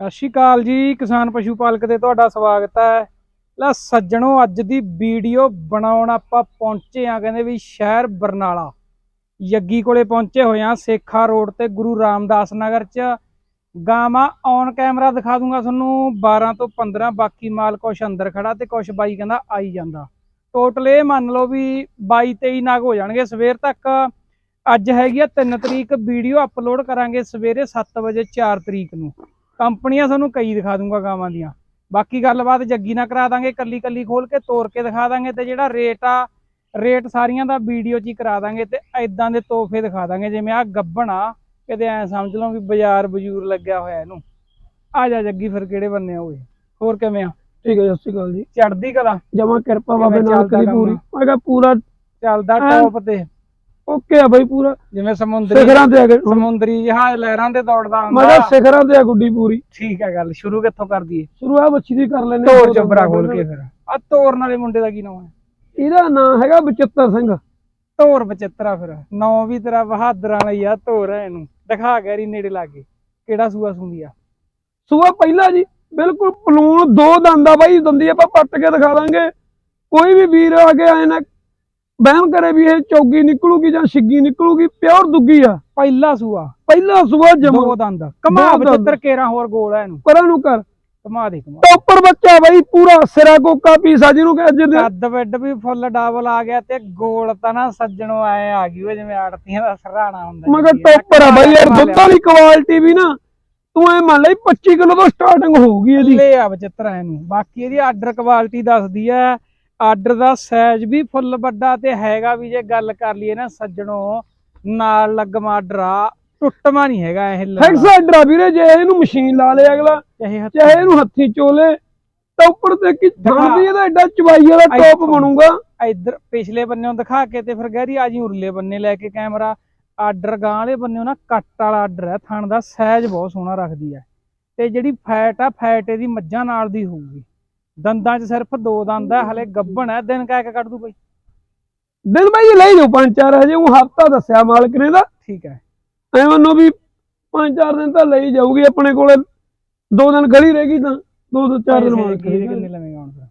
ਸਤਿ ਸ਼੍ਰੀ ਅਕਾਲ ਜੀ, ਕਿਸਾਨ ਪਸ਼ੂ ਪਾਲਕ ਤੇ ਤੁਹਾਡਾ ਸਵਾਗਤ ਹੈ। ਲੈ ਸੱਜਣੋ, ਅੱਜ ਦੀ ਵੀਡੀਓ ਬਣਾਉਣ ਆਪਾਂ ਪਹੁੰਚੇ ਆ ਕਹਿੰਦੇ ਵੀ ਸ਼ਹਿਰ ਬਰਨਾਲਾ। ਯੱਗੀ ਕੋਲੇ ਪਹੁੰਚੇ ਹੋਏ ਆ ਸੇਖਾ ਰੋਡ ਤੇ ਗੁਰੂ ਰਾਮਦਾਸ ਨਗਰ ਚ। ਗਾਵਾਂ ਔਨ ਕੈਮਰਾ ਦਿਖਾ ਦੂੰਗਾ ਤੁਹਾਨੂੰ 12 ਤੋਂ 15 ਬਾਕੀ ਮਾਲ ਕੁਛ ਅੰਦਰ ਖੜਾ ਤੇ ਕੁਛ ਬਾਈ ਕਹਿੰਦਾ ਆਈ ਜਾਂਦਾ। ਟੋਟਲ ਇਹ ਮੰਨ ਲਓ ਵੀ 22 23 ਨਗ ਹੋ ਜਾਣਗੇ ਸਵੇਰ ਤੱਕ। ਅੱਜ ਹੈਗੀ ਆ 3 ਤਰੀਕ, ਵੀਡੀਓ ਅਪਲੋਡ ਕਰਾਂਗੇ ਸਵੇਰੇ 7 ਵਜੇ 4 ਤਰੀਕ ਨੂੰ। ਕੰਪਨੀਆਂ ਤੁਹਾਨੂੰ ਕਈ ਦਿਖਾ ਦੂੰਗਾ ਗਾਵਾਂ ਦੀਆਂ। ਬਾਕੀ ਗੱਲਬਾਤ ਜੱਗੀ ਨਾਲ ਕਰਾ ਦਾਂਗੇ ਕੱਲੀ ਕੱਲੀ ਖੋਲ ਕੇ ਤੋੜ ਕੇ ਦਿਖਾ ਦਾਂਗੇ ਤੇ ਜਿਹੜਾ ਰੇਟ ਆ ਰੇਟ ਸਾਰੀਆਂ ਦਾ ਵੀਡੀਓ 'ਚ ਹੀ ਕਰਾ ਦਾਂਗੇ ਤੇ ਐਦਾਂ ਦੇ ਤੋਹਫੇ ਦਿਖਾ ਦਾਂਗੇ ਜਿਵੇਂ ਆ ਗੱਬਣਾ ਕਿਤੇ ਐ ਸਮਝ ਲਓ ਵੀ ਬਾਜ਼ਾਰ ਬਜੂਰ ਲੱਗਿਆ ਹੋਇਆ ਇਹਨੂੰ। ਆ ਜਾ ਜੱਗੀ ਫਿਰ ਕਿਹੜੇ ਬੰਨੇ ਆ ਓਏ ਹੋਰ ਕਿਵੇਂ ਆ? ਠੀਕ ਹੈ ਸਤਿ ਸ਼੍ਰੀ ਅਕਾਲ ਜੀ। ਚੜਦੀ ਕਲਾ। ਜਮਾ ਕਿਰਪਾ ਬਾਬੇ ਦੀ ਕੰਮ? ਪੂਰੀ। ਮੈਂ ਕਿਹਾ ਪੂਰਾ ਚੱਲਦਾ। ਟੌਪ ਤੇ। ਓਕੇ ਆ ਬਾਈ ਪੂਰਾ। ਜਿਵੇਂ ਸਮੁੰਦਰੀ ਸਿਖਰਾਂ ਤੇ ਆ ਸਮੁੰਦਰੀ ਜਹਾਜ਼ ਲਹਿਰਾਂ ਤੇ ਦੌੜਦਾ ਹੁੰਦਾ। ਕਿਹਾ ਸਿਖਰਾਂ ਤੇ ਆ ਗੁੱਡੀ ਪੂਰੀ। ਠੀਕ ਹੈ ਗੱਲ ਸ਼ੁਰੂ ਕਿੱਥੋਂ ਕਰ ਦਈਏ? ਸ਼ੁਰੂਆਤ ਬੱਚੀ ਦੀ ਕਰ ਲੈਨੇ ਤੋਰ ਚੋਬਰਾ ਖੋਲ ਕੇ ਫਿਰ। ਆ ਤੋਰਨ ਵਾਲੇ ਮੁੰਡੇ ਦਾ ਕੀ ਨਾਮ ਹੈ? ਇਹਦਾ ਨਾਂ ਹੈਗਾ ਬਚਿੱਤਰ ਸਿੰਘ। ਧੋਰ ਬਚਿੱਤਰਾ ਫਿਰ। ਨੌ ਵੀ ਤੇਰਾ ਬਹਾਦਰਾਂ ਵਾਲੀ ਆ ਧੋਰ ਹੈ ਇਹਨੂੰ। ਦਿਖਾ ਗੈਰੀ ਨੇੜੇ ਲਾਗੇ ਕਿਹੜਾ ਸੂਆ ਸੁੰਦੀ ਆ? ਸੂਆ ਪਹਿਲਾ ਜੀ ਬਿਲਕੁਲ ਪਲੂਣ ਦੋ ਦੰਦਾ ਬਾਈ ਦੰਦੀ ਆਪਾਂ ਪੱਟ ਕੇ ਦਿਖਾ ਦਾਂਗੇ। ਕੋਈ ਵੀ ਵੀਰ ਆ ਕੇ ਆਏ ਨਾ ਬਹਿਮ ਕਰੇ ਵੀ ਇਹ ਚੌਗੀ ਨਿਕਲੂਗੀ ਜਾਂ ਛਿੱਗੀ ਨਿਕਲੂਗੀ ਪਿਓਰ ਦੁੱਗੀ ਆ। ਪਹਿਲਾ ਸੂਆ। ਪਹਿਲਾ ਸੂਆ ਦੋ ਜਮਾ ਦੰਦ ਕਮਾ ਦੋ ਦੰਦ। ਕੇਰਾ ਹੋਰ ਗੋਲ ਹੈ ਇਹਨੂੰ। ਪਰਾਂ ਨੂੰ ਕਰ। ਕਮਾ ਦੇ ਕਮਾ। ਟੋਪਰ ਬੱਚਾ ਬਾਈ ਪੂਰਾ ਸਿਰਾ ਕੋਕਾ ਪੀਸਾ ਜਿਹਨੂੰ ਕਿ ਅੱਜ ਦੇ ਕੱਦ ਵੱਡ ਵੀ ਫੁੱਲ ਡਬਲ ਆ ਗਿਆ ਤੇ ਗੋਲ ਤਾਂ ਨਾ ਸੱਜਣੋਂ ਆਏ ਆ ਗਈ ਉਹ ਜਿਵੇਂ ਆੜਤੀਆਂ ਦਾ ਸਰਾਣਾ ਹੁੰਦਾ ਮਗਰ ਜੀ, ਟੋਪਰ ਆ ਬਾਈ ਯਾਰ ਦੁੱਧ ਵਾਲੀ ਕੁਆਲਿਟੀ ਵੀ ਨਾ ਤੂੰ ਐ ਮੰਨ ਲਈ 25 ਕਿਲੋ ਤੋਂ ਸਟਾਰਟਿੰਗ ਹੋਊਗੀ ਇਹਦੀ। ਲੈ ਆ ਬਚਿੱਤਰਾ ਇਹਨੂੰ। ਬਾਕੀ ਇਹਦੀ ਆਰਡਰ ਕੁਆਲਿਟੀ ਦੱਸਦੀ ਹੈ ਆਰਡਰ ਦਾ ਸਾਈਜ਼ ਵੀ ਫੁੱਲ ਵੱਡਾ ਤੇ ਹੈਗਾ ਵੀ ਜੇ ਗੱਲ ਕਰ ਲਈਏ ਨਾ ਸੱਜਣੋਂ ਨਾਲ ਲੱਗਮਾ ਆ ਟੁੱਟਵਾ ਨਹੀਂ ਹੈਗਾ ਇਹ। ਫਿਕਸ ਆਰਡਰ ਵੀਰੇ ਜੇ ਇਹਨੂੰ ਮਸ਼ੀਨ ਲਾ ਲੇ ਅਗਲਾ ਚਾਹੇ ਇਹਨੂੰ ਹੱਥੀ ਚੋਲੇ ਟੋਪਰ ਤੇ ਕੀ ਦਿਖਾ। ਥਾਂ ਵੀ ਇਹਦਾ ਐਡਾ ਚਵਾਈ ਵਾਲਾ ਟੌਪ। ਬਣੂਗਾ ਇੱਧਰ ਪਿਛਲੇ ਬੰਨੇੋਂ ਦਿਖਾ ਕੇ ਤੇ ਫਿਰ ਗਹਿਰੀ ਆ ਜੀ ਉਰਲੇ ਬੰਨੇ ਲੈ ਕੇ ਕੈਮਰਾ ਆਰਡਰ ਗਾਂ ਵਾਲੇ ਬੰਨੇੋਂ ਨਾ ਕੱਟ ਵਾਲਾ ਆਰਡਰ ਹੈ ਥਣ ਦਾ ਸਾਈਜ਼ ਬਹੁਤ ਸੋਹਣਾ ਰੱਖਦੀ ਹੈ ਤੇ ਜਿਹੜੀ ਫੈਟ ਆ ਫੈਟ ਇਹਦੀ ਮੱਝਾਂ ਨਾਲ ਦੀ ਹੋਊਗੀ ਦੰਦਾਂ 'ਚ ਸਿਰਫ ਦੋ ਦੰਦ ਹੈ ਹਲੇ ਗੱਭਣ ਹੈ ਦਿਨ ਕੇ ਕੱਢ ਦੂ ਬਈ। ਦਿਨ ਬਾਈ ਲੈ ਜਾਓ ਪੰਜ ਚਾਰ ਹਜੇ ਉਹ ਹਫਤਾ ਦੱਸਿਆ ਮਾਲਕ ਨੇ ਦਾ ਠੀਕ ਹੈ। ਐ ਮੰਨੋ ਵੀ ਪੰਜ ਚਾਰ ਦਿਨ ਤਾਂ ਲਈ ਜਾਊਗੀ ਆਪਣੇ ਕੋਲੇ ਦੋ ਦਿਨ ਗਲੀ ਰਹੇਗੀ ਤਾਂ ਦੋ ਤੋਂ ਚਾਰ ਦਿਨ ਮਾਲਕ। ਕਿੰਨੇ ਲਵੇਂਗਾ ਹੁਣ ਫਿਰ?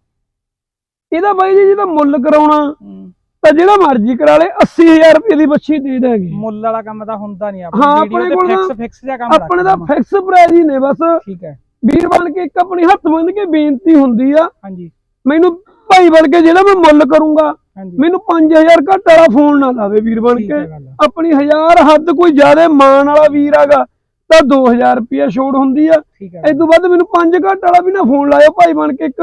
ਇਹਦਾ ਬਾਈ ਜੀ ਜਿਹਦਾ ਮੁੱਲ ਕਰਾਉਣਾ ਹੂੰ। ਤਾਂ ਜਿਹੜਾ ਮਰਜ਼ੀ ਕਰਾ ਲੇ 80000 ਰੁਪਏ ਦੀ ਬੱਚੀ ਦੇ ਦੇਗੀ ਮੁੱਲ ਵਾਲਾ ਕੰਮ ਤਾਂ ਹੁੰਦਾ ਨਹੀਂ ਹਾਂ, ਵੀਡੀਓ ਆਪਣੇ ਤੇ ਕੋਲ ਫਿਕਸ ਫਿਕਸ ਜਿਹਾ ਕੰਮ ਆਪਣੇ ਦਾ। ਫਿਕਸ ਪ੍ਰਾਈਸ ਹੀ ਨੇ ਬਸ। ਠੀਕ ਹੈ। ਵੀਰ ਬਣ ਕੇ ਇੱਕ ਆਪਣੀ ਹੱਥ ਬੰਨ ਕੇ ਬੇਨਤੀ ਹੁੰਦੀ ਆ। ਹਾਂਜੀ। ਮੈਨੂੰ ਭਾਈ ਬਣ ਕੇ ਜਿਹੜਾ ਮੈਂ ਮੁੱਲ ਕਰੂੰਗਾ ਮੈਨੂੰ 5000 ਘੱਟ ਵਾਲਾ ਫੋਨ ਨਾ ਲਾਵੇ ਵੀਰ ਬਣ ਠੀਕ ਕੇ। ਆਪਣੀ 1000 ਹੱਦ ਕੋਈ ਜ਼ਿਆਦਾ ਮਾਨ ਵਾਲਾ ਵੀਰ ਆਗਾ ਤਾਂ 2000 ਰੁਪਏ ਛੋੜ ਹੁੰਦੀ ਆ। ਠੀਕ ਇਸ ਤੋਂ ਵੱਧ ਮੈਨੂੰ 5 ਘੱਟ ਵਾਲਾ ਵੀ ਨਾ ਫੋਨ ਲਾਇਓ ਭਾਈ ਬਣ ਕੇ ਇੱਕ।